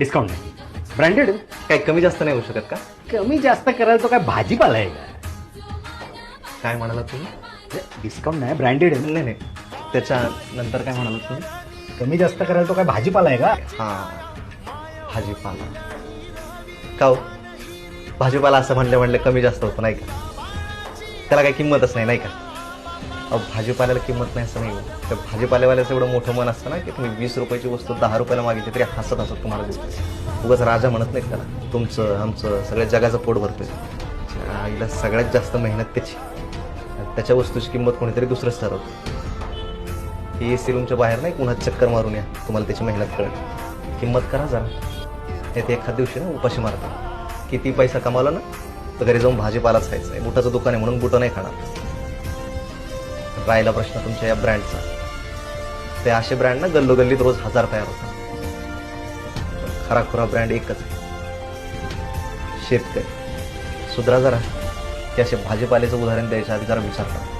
Discount नाही. Branded काही कमी जास्त नाही होऊ शकत का? कमी जास्त करायला तो काय भाजीपाला आहे का? काय म्हणाला तुम्ही? डिस्काउंट नाही ब्रँडेड आहे. नाही नाही. त्याच्या नंतर काय म्हणाला तुम्ही? कमी जास्त करायला तो काय भाजीपाला आहे का? हां. भाजीपाला. का हो? भाजीपाला असं म्हणले म्हणले कमी जास्त होतं नाही का? त्याला काही किंमतच नाही नाही का? भाजीपाल्याला किंमत नाही असं नाही तर भाजीपाल्यावाल्याचं एवढं मोठं मन असतं ना की तुम्ही वीस रुपयाची वस्तू दहा रुपयाला मागितली तरी हसत हसत तुम्हाला दिसते. उगाच राजा म्हणत नाही त्याला तुमचं आमचं सगळ्या जगाचं पोट भरतो आईला सगळ्यात जास्त मेहनत त्याची. त्याच्या वस्तूची किंमत कोणीतरी दुसरंच ठरवतं. हे ए सी रूमच्या बाहेर नाही पुन्हा चक्कर मारून या. तुम्हाला त्याची मेहनत कळेल. किंमत करा जरा. नाही ते एखाद दिवशी ना उपाशी मारता किती पैसा कमावला ना तर घरी जाऊन भाजीपालाच खायचा आहे. बुटाचं दुकान आहे म्हणून बुटं नाही खाणार. राहिला प्रश्न तुमच्या या ब्रँडचा ते असे ब्रँड ना गल्लोगल्लीत रोज हजार तयार होतात. खरा खुरा ब्रँड एकच आहे. शेतकरी. सुधरा जरा. की असे भाजीपाल्याचं उदाहरण द्यायच्या आधी जरा विचार करा.